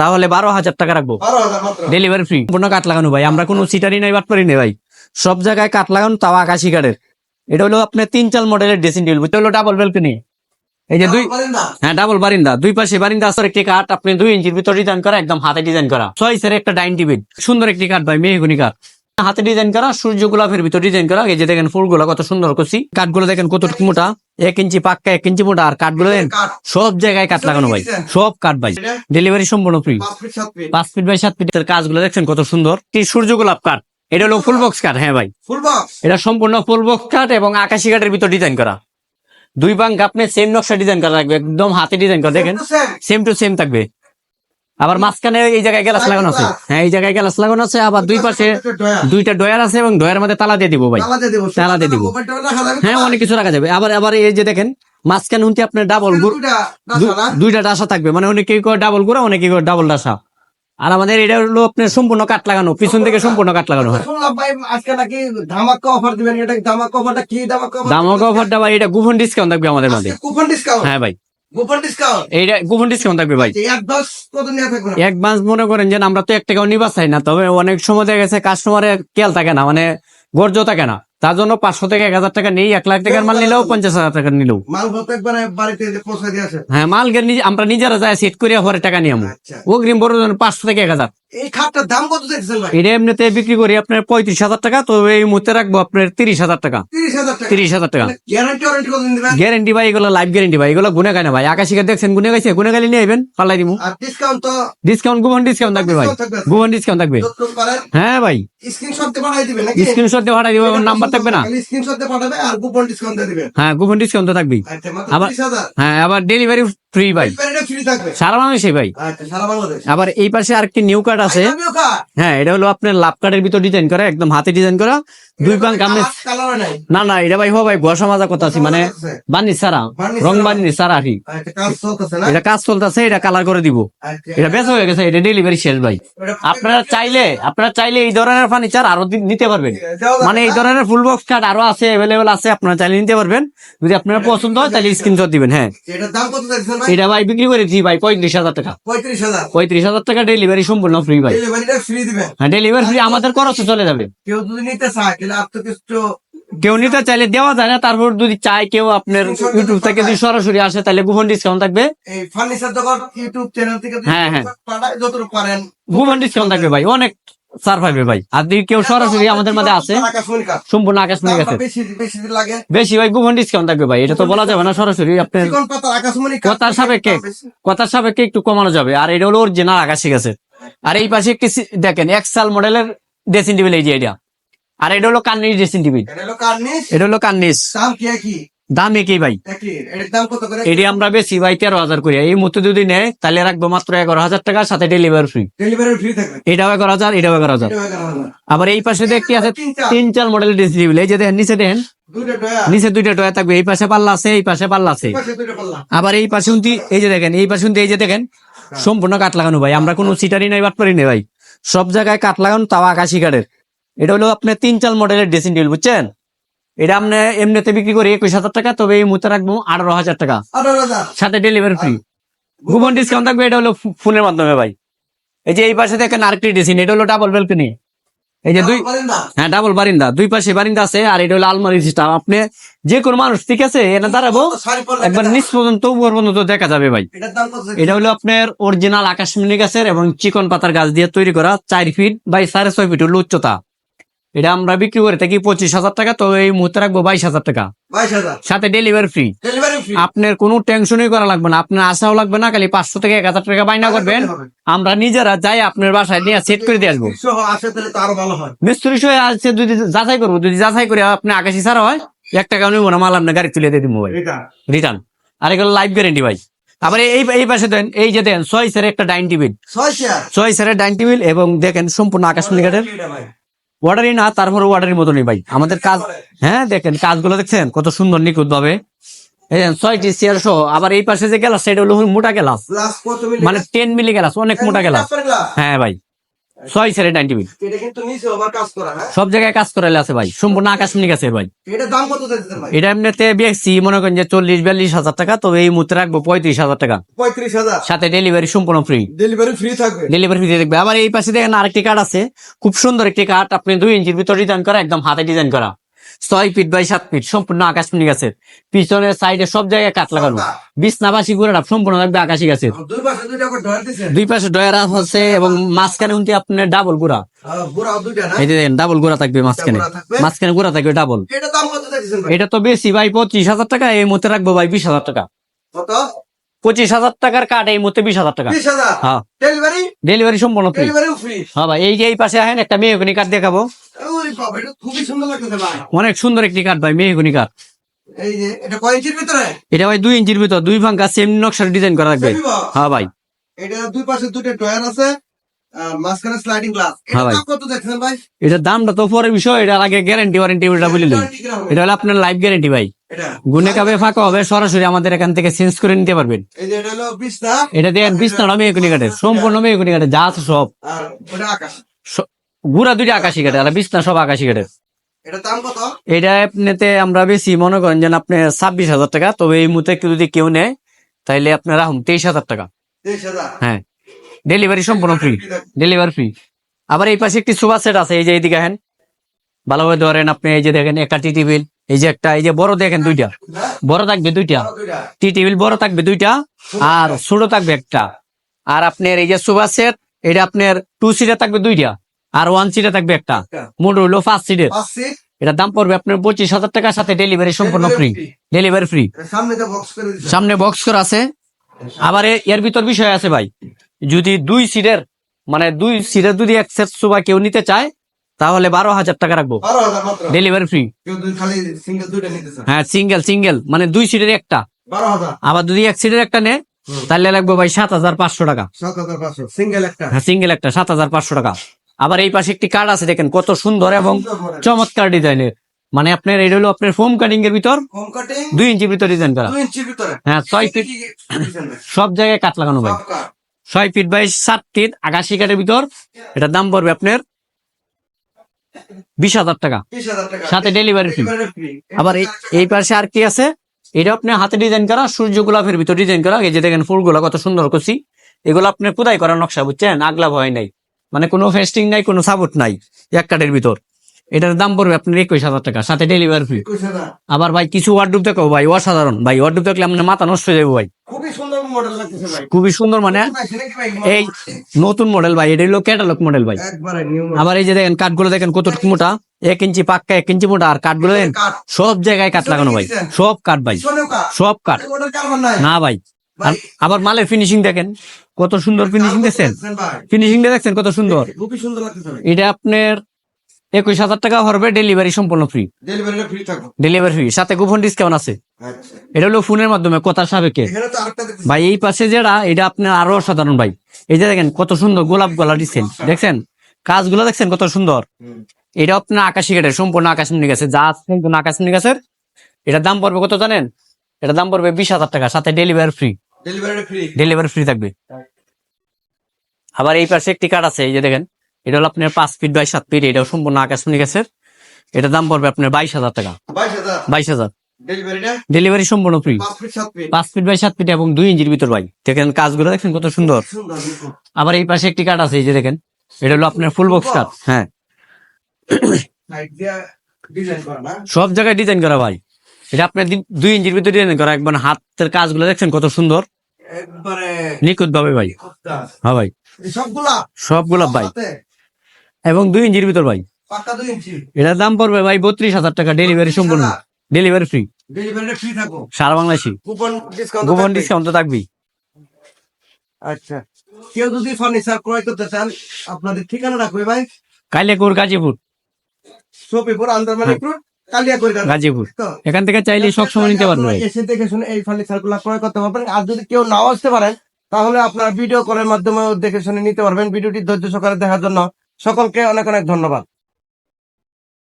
তাহলে বারো হাজার টাকা রাখব। ডেলিভারি ফ্রি কোনো কাঠ লাগানো ভাই আমরা কোনো সিটারি নাই বাটপারি নেই ভাই। সব জায়গায় কাঠ লাগানো তাও আকাশি কাঠের। এটা হলো আপনার তিন চাল মডেলের ড্রেসিং টেবিল এটা হলো ডাবল বেলকনি এই যে দুই হ্যাঁ ডাবল বারিন্দা। দুই পাশে বারিন্দা আসার একটি কাঠ আপনি দুই ইঞ্চির ভিতর ডিজাইন করা একদম হাতে ডিজাইন করা। ছয় সের একটা ডাইন টেবিল। সুন্দর একটি কাঠ ভাই মেহগুনি কাঠ। হাতে ডিজাইন করা সূর্য গোলাপের ভিতর ডিজাইন করা। এই যে দেখেন ফুলগুলো কত সুন্দর করছি। কাঠগুলো দেখেন কত মোটা। এক ইঞ্চি পাক্কা এক ইঞ্চি মোটা। আর কাঠগুলো দেখেন সব জায়গায় কাঠ লাগানো ভাই। সব কাঠ ভাই। ডেলিভারি সম্পূর্ণ ফ্রি পাঁচ ফিট বাই সাত ফিটের কাজগুলো দেখছেন কত সুন্দর। কি সূর্য গোলাপ কাঠ। এটা হলো ফুল বক্স কাঠ হ্যাঁ ভাই। ফুল বক্স এটা সম্পূর্ণ ফুল বক্স কাঠ এবং আকাশি কাঠের ভিতর ডিজাইন করা। দুই বাঙ্ক আপনি সেম নকশা ডিজাইন করা থাকবে একদম হাতে ডিজাইন করা। দেখেন সেম টু সেম থাকবে। আবার মাঝখানে এই জায়গায় গ্লাস লাগানো আছে। হ্যাঁ এই জায়গায় গ্লাস লাগানো আছে আবার দুই পাশে দুইটা ডয়ার আছে এবং ডয়ার মধ্যে তালা দিয়ে দিব ভাই। তালা দিয়ে দিব। হ্যাঁ অনেক কিছু রাখা যাবে। আবার আবার এই যে দেখেন মাঝখানে উনতি আপনার ডাবল দুইটা ডাসা থাকবে। মানে অনেকে করে ডাবল গুড়া অনেকে করে ডাবল ডাসা। আর আমাদের এটা হলো আপনার সম্পূর্ণ কাঠ লাগানো। পিছন থেকে সম্পূর্ণ কাঠ লাগানো হয়। আজকে নাকি ধামাকা অফার দিবেন। এটা ধামাকা অফারটা কি ধামাকা অফারটা ভাই এটা গুপন ডিসকাউন্ট থাকবে আমাদের আজকে কুপন ডিসকাউন্ট হ্যাঁ ভাই। কুপন এইটা গুপন ডিসকাউন্ট থাকবে ভাই। এক দশ কত নিয়ে থাকবে অ্যাডভান্স মনে করেন যে আমরা তো এক টাকাও নিবা চাই না তবে অনেক সময় দেখা গেছে কাস্টমারের কেল থাকে না মানে গর্জ থাকে না। তার জন্য পাঁচশো থেকে এক হাজার টাকা নেই এক লাখ টাকার মাল নিলেও পঞ্চাশ হাজার টাকা নিলেও। হ্যাঁ মাল আমরা নিজেরা যাই সেট করে পরে টাকা নিয়ে আচ্ছা। অগ্রিম বড় পাঁচশো থেকে এক হাজার। এই খাটটার দাম কত দেখছেন ভাই? এটা এমনিতে বিক্রি করি আপনার পঁয়ত্রিশ হাজার টাকা তো এই মুহূর্তে রাখব আপনার তিরিশ হাজার টাকা। তিরিশ হাজার টাকা। তিরিশ হাজার টাকা। গ্যারান্টি ওয়ারেন্টি কত দিবেন? গ্যারেন্টি ভাই এগুলো লাইফ গ্যারেন্টি ভাই এগুলো গুনে খায় না ভাই। আকাশিকা দেখছেন গুনে গাইছে গুনে গালি নিয়ে আইবেন পাল্লাই দিব আর ডিসকাউন্ট তো ডিসকাউন্ট গুবন ডিসকাউন্ট থাকবে ভাই। থাকবে। গুবন ডিসকাউন্ট থাকবে। হ্যাঁ ভাই। স্ক্রিনশট দিয়ে পাঠিয়ে দিবেন নাকি? স্ক্রিনশট দিয়ে পাঠাই নাম্বার থাকবে না। স্ক্রিনশট দিয়ে পাঠাবে আর কুপন ডিসকাউন্ট দিয়ে দিবেন। হ্যাঁ কুপন ডিসকাউন্ট তো থাকবেই। আচ্ছা আবার- হ্যাঁ আবার ডেলিভারি ফ্রি ভাই সারা বাংলাদেশে ভাই আচ্ছা আবার এই পাশে আরেকটি নিউ কার্ড আছে। হ্যাঁ এটা হলো আপনার লাভ কার্ডের ভিতর ডিজাইন করা একদম হাতে ডিজাইন করা। দুই পাঙ্ক আপনি না না এটা ভাই ভাই ঘষা মাজা কথা আছে মানে বানি সারা রং। বানি সারা আর এটা কাজ চলতেছে এটা কালার করে দিব। এটা বেশ হয়ে গেছে এটা ডেলিভারি শেষ ভাই। আপনারা চাইলে আপনারা চাইলে এই ধরনের ফার্নিচার আরও নিতে পারবেন। মানে এই ধরনের ফুল বক্স কার্ড আরও আছে অ্যাভেলেবেল আছে আপনারা চাইলে নিতে পারবেন। যদি আপনারা পছন্দ হয় তাহলে স্ক্রিনশট দিবেন হ্যাঁ। এটা ভাই বিক্রি করেছি ভাই পঁয়ত্রিশ হাজার টাকা। পঁয়ত্রিশ হাজার। টাকা ডেলিভারি সম্পূর্ণ ফ্রি ভাই। হ্যাঁ ডেলিভারি ফ্রি আমাদের খরচে চলে যাবে। কেউ যদি নিতে চায় কেউ নিতে চাইলে দেওয়া যায় না তারপর যদি চায় কেউ আপনার ইউটিউব থেকে যদি সরাসরি আসে তাহলে গুপন ডিসকাউন্ট থাকবে। এই ফার্নিচার দোকান ইউটিউব চ্যানেল থেকে হ্যাঁ, হ্যাঁ। যতটুকু পারেন। গুপন ডিসকাউন্ট থাকবে ভাই অনেক সার ভাই। আর যদি কেউ সরাসরি আমাদের মধ্যে কাজ সম্পূর্ণ আকাশমণি বেশি ভাই গুপন ডিসকাউন্ট থাকবে ভাই এটা তো বলা যাবে না সরাসরি আপনার কথার সাপেক্ষে কথার সাপেক্ষে একটু কমানো যাবে। আর এটা হলো অরিজিনাল আকাশি গেছে আর এই পাশে একটি দেখেন এক্সাল মডেলের ড্রেসিং টেবিল এই যে এটা। আর এটা হলো কান্নিস ড্রেসিং টেবিল। এটা হলো কার্নিশ এটা হলো কান্নিস। দাম একই? ভাই। এটি আমরা বেশি ভাই তেরো হাজার করে। এই মুহূর্তে যদি নেয় তাহলে রাখব মাত্র এগারো হাজার টাকা সাথে ডেলিভারি ফ্রি ডেলিভারি ফ্রি থাকবে। এটাও এগারো হাজার এটাও এগারো হাজার। আবার এই পাশে দেখতে আছে তিন চার। মডেলের ড্রেসিং টেবিল এই যে দেখেন নিচে দেখেন। নিচে দুইটা টয়া থাকবে। এই পাশে পাল্লা আছে এই পাশে পাল্লা আছে। আবার এই পাশে উনতি এই যে দেখেন এই পাশে উনতি এই যে দেখেন সম্পূর্ণ কাঠ লাগানো ভাই। আমরা কোনো সিটারি নাই বাটপারি নেই ভাই। সব জায়গায় কাঠ লাগানো তাও আকাশি কাঠের। এটা হলো আপনার তিন চাল মডেলের ড্রেসিং টেবিল বুঝছেন? এটা আপনি এমনিতে বিক্রি করি একুশ হাজার টাকা তবে এই মুহূর্তে রাখব আঠারো হাজার টাকা। সাথে ডেলিভারি ফ্রি কুপন ডিসকাউন্ট থাকবে এটা হলো ফোনের মাধ্যমে ভাই। এই যে এই পাশে দেখেন আরেকটি ড্রেসিং এটা হলো ডাবল বেলকনি এই যে দুই হ্যাঁ ডাবল বারিন্দা। দুই পাশে বারিন্দা আছে আর এটা হলো আলমারি সিস্টেম আপনি যে কোনো মানুষ ঠিক আছে? এনে দাঁড়াবো। একবার নিচ পর্যন্ত উপর পর্যন্ত দেখা যাবে ভাই। এটা হলো আপনার অরিজিনাল আকাশমণি গাছের এবং চিকন পাতার গাছ দিয়ে তৈরি করা চার ফিট বাই সাড়ে ছয় ফিট হলো উচ্চতা। এটা আমরা বিক্রি করে থাকি পঁচিশ হাজার টাকা তো এই মুহূর্তে রাখব বাইশ হাজার টাকা। সাথে ডেলিভারি ফ্রি আপনার কোনো টেনশনই করা লাগবে না আপনার আশাও লাগবে না খালি পাঁচশো থেকে এক হাজার টাকা বাইনা করবেন। আমরা নিজেরা যাই আপনার বাসায় নিয়ে সেট করে দিয়ে আসব। হয়। মিস্ত্রি সহ আছে যদি যাচাই করব যদি যাচাই করে আপনি আকাশি ছাড়া হয় এক টাকা নেব না মাল আপনার গাড়ি তুলে দিয়ে দিব ভাই। রিটার্ন আর এগুলো লাইফ গ্যারেন্টি ভাই। আবার এই এই পাশে দেন এই যে দেন ছয় সের একটা ডাইন টেবিল। ছয় সেরের ডাইন টেবিল এবং দেখেন সম্পূর্ণ আকাশমণি কাঠের ভাই ওয়ার্ডারই না তারপরে ওয়ার্ডারের মতনই ভাই। আমাদের কাজ হ্যাঁ দেখেন কাজগুলো দেখছেন? কত সুন্দর নিখুঁত ভাবে ছয়টি চেয়ার সহ আবার এই পাশে যে গেলাস সেটা হলো মোটা গ্লাস মানে টেন মিলি গেলাস অনেক মোটা গেলাস হ্যাঁ ভাই। ছয় সাড়ে নাইনটি টেবিল এটা কিন্তু নিচে আবার কাজ করা হ্যাঁ? সব জায়গায় কাজ করালে আছে ভাই। সম্পূর্ণ আকাশমণি গাছের ভাই। এটা দাম কত চাইছেন ভাই? এটা এমনিতে বেশি মনে করেন যে চল্লিশ বিয়াল্লিশ হাজার টাকা তবে এই মুহূর্তে রাখব পঁয়ত্রিশ হাজার টাকা। পঁয়ত্রিশ হাজার? সাথে ডেলিভারি সম্পূর্ণ ফ্রি ডেলিভারি ফ্রি থাকবে? ডেলিভারি ফ্রি দেখবে আবার এই পাশে দেখেন আরেকটি কার্ড আছে। খুব সুন্দর একটি কার্ড আপনি দুই ইঞ্চির ভিতর ডিজাইন করা একদম হাতে ডিজাইন করা। ছয় ফিট বাই সাত ফিট সম্পূর্ণ আকাশমণি গাছের। পিছনের সাইডে সব জায়গায় কাঠ লাগানো। বিছনাবাসী গুড়াটা সম্পূর্ণ থাকবে আকাশি গাছের। দুই পাশে ডয়ার আছে এবং মাঝখানে উনটি আপনার ডাবল গুড়া। এই যে ডাবল গুড়া থাকবে মাঝখানে। মাঝখানে গুড়া থাকবে ডাবল। এটা তো বেশি ভাই পঁচিশ হাজার টাকা এই রাখব ভাই বিশ হাজার টাকা। কত? পঁচিশ হাজার টাকার কার্ড এই মধ্যে বিশ হাজার টাকা। হ্যাঁ। ডেলিভারি? সম্পূর্ণ ফ্রি হ্যাঁ ভাই এই যে এই পাশে আহেন একটা মেহগুনি কার্ড দেখাবো। অনেক সুন্দর একটি কাঠ ভাই মেহগুনি যে এটা ভাই দুই ইঞ্চির ভিতর দুই ভাঙ্গা সেম নকশার ডিজাইন করা থাকবে। হ্যাঁ ভাই। এটা দুই পাশে দুটো আছে মাঝখানে স্লাইডিং গ্লাস হ্যাঁ দামটা তো পরের বিষয় এটা আগে গ্যারান্টি ওয়ারেন্টি ওটা বলে দিন এটা হলো আপনার লাইফ গ্যারান্টি ভাই। গুনে কাবে ফাঁকা হবে সরাসরি আমাদের এখান থেকে চেঞ্জ করে নিতে পারবেন। এটা বিছনা। কাঠের সম্পূর্ণ মেহগুনি কাঠের যা আছে সব। গুড়া দুইটা আকাশি কাঠের আর বিছনা সব আকাশি কাঠের। এটা এমনিতে আমরা বেশি মনে করেন যে আপনি ছাব্বিশ হাজার টাকা তবে এই মুহূর্তে কেউ যদি কেউ নেয় তাহলে আপনার রাখুন তেইশ হাজার টাকা। হ্যাঁ। ডেলিভারি সম্পূর্ণ ফ্রি ডেলিভারি ফ্রি আবার এই পাশে একটি সুপার সেট আছে এই যে এইদিকে হেন ভালোভাবে ধরেন আপনি এই যে দেখেন একটা টি টেবিল এই যে একটা এই যে বড় দেখেন দুইটা। বড় থাকবে দুইটা। টি টেবিল বড় থাকবে দুইটা আর ছোট থাকবে একটা। আর আপনার এই যে সুপার সেট এটা আপনার টু সিটে থাকবে দুইটা। আর ওয়ান সিটে থাকবে একটা। মোট হইল ফার্স্ট সিটের পাঁচ সিট এটা দাম পড়বে আপনার পঁচিশ হাজার টাকার সাথে ডেলিভারি সম্পূর্ণ ফ্রি ডেলিভারি ফ্রি সামনে বক্স করে আছে। আবার এর ভিতর বিষয় আছে ভাই। যদি দুই সিটের মানে দুই সিটের যদি এক সেট সোফা কেউ নিতে চায় তাহলে বারো হাজার টাকা রাখব। ডেলিভারি ফ্রি হ্যাঁ সিঙ্গেল সিঙ্গেল মানে দুই সিটের একটা। আবার যদি এক সিটের একটা নেয় তাহলে লাগবে ভাই সাত হাজার পাঁচশো টাকা। সাত হাজার পাঁচশো। সিঙ্গেল একটা। হ্যাঁ সিঙ্গেল একটা সাত হাজার পাঁচশো টাকা। আবার এই পাশে একটি কার্ড আছে দেখেন কত সুন্দর এবং। চমৎকার ডিজাইনের মানে আপনার এটা হলো আপনার ফোম কাটিং এর ভিতর দুই ইঞ্চির ভিতর ডিজাইন করা। হ্যাঁ ছয় ফিট? সব জায়গায় কাট লাগানো ভাই। ছয় ফিট বাই সাত ফিট আকাশি কাঠের ভিতর। এটার দাম পড়বে আপনার বিশ হাজার টাকা। সাথে ডেলিভারি ফ্রি আবার এই- পাশে আর কি আছে? এটা আপনি হাতে ডিজাইন করা সূর্য গোলাপের ভিতর ডিজাইন করা। এই যে দেখেন ফুলগুলো কত সুন্দর করছি। এগুলো আপনার কোথায় করা নকশা বুঝছেন? আগলা ভয় নাই। মানে কোনো ফেস্টিং নাই কোনো সাপোর্ট নাই এক কাঠের ভিতর। এটার দাম পড়বে আপনার একুশ হাজার টাকা সাথে ডেলিভারি ফ্রি আবার ভাই কিছু ওয়ার্ডরুপ দেখো ভাই অসাধারণ। ভাই ওয়ার্ডরুপ দেখলে আপনার মাথা নষ্ট হয়ে যাবে ভাই। খুবই সুন্দর মানে? এই নতুন মডেল ভাই এটা হলো ক্যাটালগ মডেল ভাই। আবার এই যে দেখেন কাঠগুলো দেখেন কতটুকু মোটা। এক ইঞ্চি পাক্কা এক ইঞ্চি মোটা আর কাঠগুলো দেখেন সব জায়গায় কাঠ লাগানো ভাই। সব কাঠ ভাই সব কাঠ। না ভাই। আবার মালের ফিনিশিং দেখেন। কত সুন্দর ফিনিশিং দেখছেন? দেখছেন ভাই। ফিনিশিং দেখছেন কত সুন্দর? খুবই সুন্দর লাগতেছে এটা আপনার একুশ হাজার টাকা হবে ডেলিভারি সম্পূর্ণ ফ্রি ডেলিভারি ফ্রি সাথে কুপন ডিসকাউন্ট আছে। আচ্ছা। এটা হলো ফোনের মাধ্যমে কথার সাবেকে ভাই এই পাশে যেটা এটা আপনার আরও অসাধারণ ভাই। এই যে দেখেন কত সুন্দর গোলাপ গলা দিচ্ছেন দেখছেন? কাজগুলো দেখছেন কত সুন্দর? এটা আপনার আকাশি কাঠের সম্পূর্ণ আকাশমণি গাছের যা আছে সম্পূর্ণ আকাশমণি গাছের এটার দাম পড়বে কত জানেন? এটার দাম পড়বে বিশ হাজার টাকা সাথে ডেলিভারি ফ্রি ডেলিভারিটা ফ্রি ডেলিভারি ফ্রি থাকবে। আবার এই পাশে একটি কাঠ আছে এই যে দেখেন এটা হলো আপনার পাঁচ ফিট বাই সাত ফিট এটাও সম্পূর্ণ আকাশমণি গাছের। এটার দাম পড়বে আপনার বাইশ হাজার টাকা। বাইশ হাজার? ডেলিভারি সম্পূর্ণ ফ্রি পাঁচ ফিট বাই সাত ফিট এবং দুই ইঞ্চির ভিতর ভাই। দেখেন কাজগুলো দেখেন কত সুন্দর। আবার এই পাশে একটি কার্ড আছে এই যে দেখেন এটা হলো আপনার ফুল বক্স কার্ড হ্যাঁ। সব জায়গায় ডিজাইন করা ভাই। এটা আপনার দুই ইঞ্চির ভিতরে ডিজাইন করা একবার হাতের কাজগুলো দেখছেন কত সুন্দর। নিখুঁত ভাবে ভাই। হ্যাঁ ভাই। এই সবগুলা? ভাই। এবং দুই ইঞ্চির ভিতর ভাই। এটার দাম পড়বে ভাই বত্রিশ হাজার টাকা ডেলিভারি সম্পূর্ণ। ডেলিভারি ফ্রি সারা বাংলাদেশি। কুপন ডিসকাউন্ট গোপন ডিসকাউন্ট তো থাকবেই। আচ্ছা। কেউ যদি ফার্নিচার ক্রয় করতে চান আপনাদের ঠিকানা রাখবে ভাই। কালিয়াকুর গাজীপুর। সফিপুর আন্দারমানিকপুর কালিয়াকৈর গাজীপুর। এখান থেকে চাইলে সবসময় নিতে এসে দেখে শুনে এই ক্রয় করতে পারবেন। আর যদি কেউ নাও আসতে পারেন তাহলে আপনারা ভিডিও কলের মাধ্যমে দেখে শুনে নিতে পারবেন। ভিডিওটি ধৈর্য সহকারে দেখার জন্য সকলকে অনেক অনেক ধন্যবাদ।